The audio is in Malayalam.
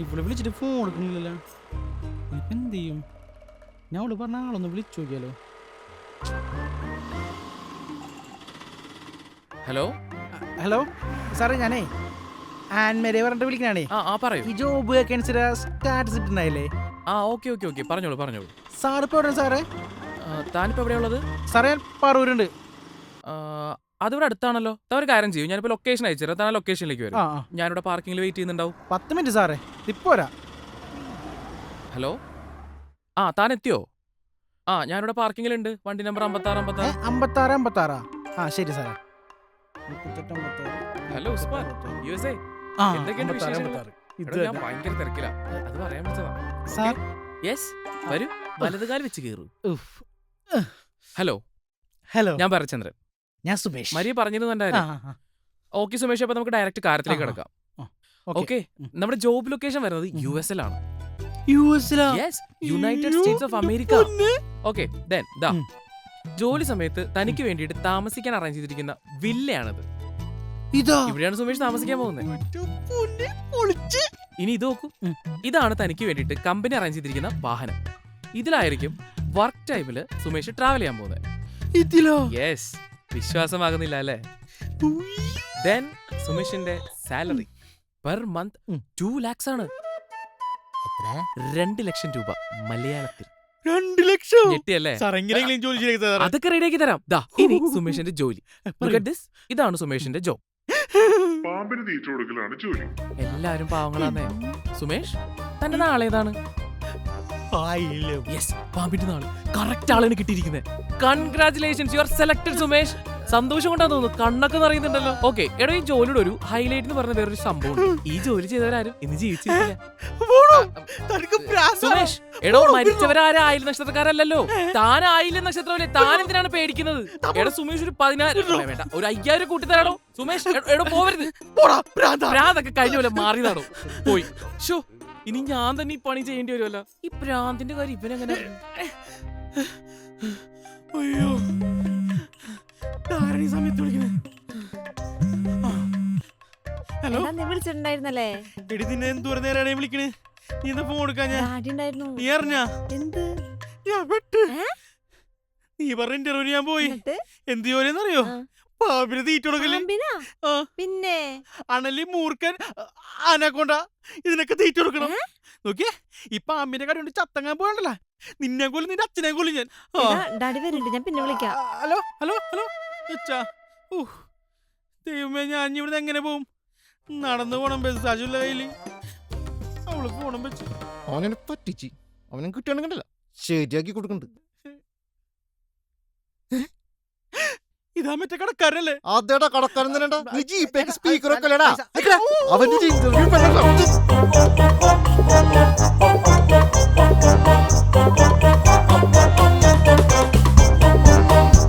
ഇവിടെ വിളിച്ചിട്ട് ഫോൺ എടുക്കുന്നില്ലല്ലോ. എന്ത് ചെയ്യും ഞാൻ അവൾ പറഞ്ഞ ആളൊന്ന് വിളിച്ചു നോക്കിയാലോ. ഹലോ? ഹലോ സാറേ ഞാനേ ആൻമേരെ പറഞ്ഞിട്ട് വിളിക്കണേ ആ ആ പറയൂ. ഈ ജോബ് വേക്കൻസിയുടെ സ്റ്റാറ്റസ് ഇട്ടുണ്ടായില്ലേ ആ ഓക്കെ ഓക്കെ ഓക്കെ. പറഞ്ഞോളൂ പറഞ്ഞോളൂ. സാർ ഇപ്പോൾ എവിടെ സാറേ? ആ, താനിപ്പോ എവിടെയുള്ളത് സാറേ ഞാൻ പറവൂരുണ്ട്. ആ, അതിവിടെ അടുത്താണല്ലോ. താ ഒരു കാര്യം ചെയ്യും. ഞാനിപ്പോ ലൊക്കേഷൻ അയച്ചുതരാം താൻ ലൊക്കേഷനിലേക്ക് വരും. ആ ഞാനിവിടെ പാർക്കിംഗിൽ വെയിറ്റ് ചെയ്യുന്നുണ്ടാവും. പത്ത് മിനിറ്റ് സാറേ. ഇപ്പോരാ ഹലോ? ആ താൻ എത്തിയോ? ആ ഞാനിവിടെ പാർക്കിംഗിലുണ്ട് വണ്ടി നമ്പർ അമ്പത്താറ് ഏ, അമ്പത്താറ് അമ്പത്താറ്? അമ്പത്താറാ ആ ശരി സാറേ. മുപ്പത്തെട്ട് അമ്പത്താറ് hello Usman. U S A ആ എന്തൊക്കെയുണ്ട് അമ്പത്താറ് വിശേഷങ്ങൾ? അമ്പത്താറ്. ഇത് ഞാൻ തന്നെ. ഭയങ്കര തിരക്കിലാ. അത് പറയാൻ വിളിച്ചതാ സാർ? യെസ് വരൂ. വലതുകാൽ വെച്ച് കയറൂ ഉഫ്. ഹലോ? ഹലോ. ഞാൻ ഭരചന്ദ്രൻ ഞാൻ സുമേഷ്. മരിയ പറഞ്ഞിരുന്നു എന്റെ ആ, കാര്യം. ആ, ആ. ഓക്കെ സുമേഷ് അപ്പൊ നമുക്ക് ഡയറക്റ്റ് കാര്യത്തിലേക്ക്. കിടക്കാം. ഓക്കേ. നമ്മുടെ ജോബ് ലൊക്കേഷൻ വരുന്നത് യു എസ് എൽ ആണ്. U S United States of America okay then ദാ. ജോലി സമയത്ത് തനിക്ക് വേണ്ടിയിട്ട് താമസിക്കാൻ അറേഞ്ച് ചെയ്തിരിക്കുന്ന വില്ലയാണത്. ഇവിടെയാണ് സുമേഷ് താമസിക്കാൻ പോകുന്നത്. ഇനി ഇത് നോക്കൂ. ഇതാണ് തനിക്ക് വേണ്ടിട്ട് കമ്പനി അറേഞ്ച് ചെയ്തിരിക്കുന്ന വാഹനം. ഇതിലായിരിക്കും വർക്ക് ടൈമിൽ സുമേഷ് ട്രാവൽ ചെയ്യാൻ പോകുന്നത്. ഇതിലോ? യെസ് വിശ്വാസമാകുന്നില്ല അല്ലേ? ദെൻ സുമേഷിന്റെ salary per month. Two lakhs ആണ് രണ്ട് ലക്ഷം രൂപ മലയാളത്തിൽ. രണ്ട് ലക്ഷം? ഞെട്ടിയല്ലേ? സാർ എങ്ങനെയെങ്കിലും ജോലി ചെയ്ത് അതൊക്കെ റെഡിയാക്കി തരാം. ദാ ഇനി സുമേഷിന്റെ ജോലി. ഇതാണ് സുമേഷിന്റെ ജോബ് പാമ്പിന് തീറ്റ കൊടുക്കലാണ് ജോലി. എല്ലാരും പാവങ്ങളാന്നേ. സുമേഷ് തന്റെ നാളേതാണ്? പാമ്പിന്റെ നാൾ. കറക്റ്റ് ആളാണ് കിട്ടിയിരിക്കുന്നത് congratulations you are selected Sumesh സന്തോഷം കൊണ്ടാ തോന്നുന്നു. കണ്ണൊക്കെ നിറയുന്നുണ്ടല്ലോ. ഓക്കെ എടോ ഈ ജോലിയുടെ ഒരു ഹൈലൈറ്റ് എന്ന് പറഞ്ഞ വേറൊരു സംഭവം ഈ ജോലി ചെയ്തവരാരും ഇന്ന് ജീവിച്ചിട്ടില്ല. സുമേഷ് എടോ മരിച്ചവരാരും ആയില നക്ഷത്രക്കാരല്ലല്ലോ. താൻ ആയിരം നക്ഷത്രമല്ലേ? താൻ എന്തിനാണ് പേടിക്കുന്നത് എടോ സുമേഷ് ഒരു പതിനായിരം വേണ്ട, വേണ്ട. ഒരു അയ്യായിരം കൂട്ടി തരാടോ. സുമേഷ് എടോ- പോവരുത്. പ്രാന്തൊക്കെ കഴിഞ്ഞ പോലെ മാറിയതാണോ പോയി. ഷോ ഇനി ഞാൻ തന്നെ ഈ പണി ചെയ്യേണ്ടി വരുമല്ലോ ഈ പ്രാന്തിന്റെ കാര്യം ഇവനെങ്ങനെ അയ്യോ. ആരാണ് സമയത്ത് വിളിക്കുന്നത് ഹലോ? എടാ, നീ വിളിച്ചിട്ടുണ്ടായിരുന്നല്ലേ? എടി നിന്നെ എന്തോരം നേരാണ് വിളിക്കണേ നീ എന്താ ഫോൺ എടുക്കാൻ ഞാൻ ഡാഡി ഉണ്ടായിരുന്നു. നീ അറിഞ്ഞാ? എന്ത്? ഞാൻ വിട്ട്. ഏ? നീ പറഞ്ഞ ഇന്റർവ്യൂ ഞാൻ പോയി. എന്നിട്ട്? എന്ത് ജോലിയെന്നറിയോ? ആ. പാമ്പിന് തീറ്റ കൊടുക്കൽ. പാമ്പിനാ? ആ. പിന്നെ? അണലി മൂർക്കൻ ആനക്കൊണ്ട ഇതിനൊക്കെ തീറ്റ കൊടുക്കണം. നോക്കിയേ ഈ പാമ്പിന്റെ കടി കൊണ്ട് ചത്തങ്ങാൻ പോയണ്ടല്ല നിന്നെ കൊല്ലും നിന്റെ അച്ഛനെ കൊല്ലും ഞാൻ. ഡാഡി വരുന്നുണ്ട്. ഞാൻ പിന്നെ വിളിക്കാം. Hello hello hello. അച്ഛാ ഊ ദൈവമേ ഞാൻ ഇനി ഇവിടുന്ന് എങ്ങനെ പോവും? നടന്നു പോണം ബസ് സാജുല്ല കയ്യിൽ അവൾ പോണം വെച്ച്. അവനെ പറ്റിച്ച്. അവനെ കണ്ടല്ല. ശരിയാക്കി കൊടുക്കണ്ട്. ഇതാ മറ്റേ കടക്കാരല്ലേ അതേടാ കടക്കാരൻ തന്നെ നീ ജീപ്പേക്ക് സ്പീക്കർ ഒക്കെ അല്ലേടാ? പൈസ- അവന്റെ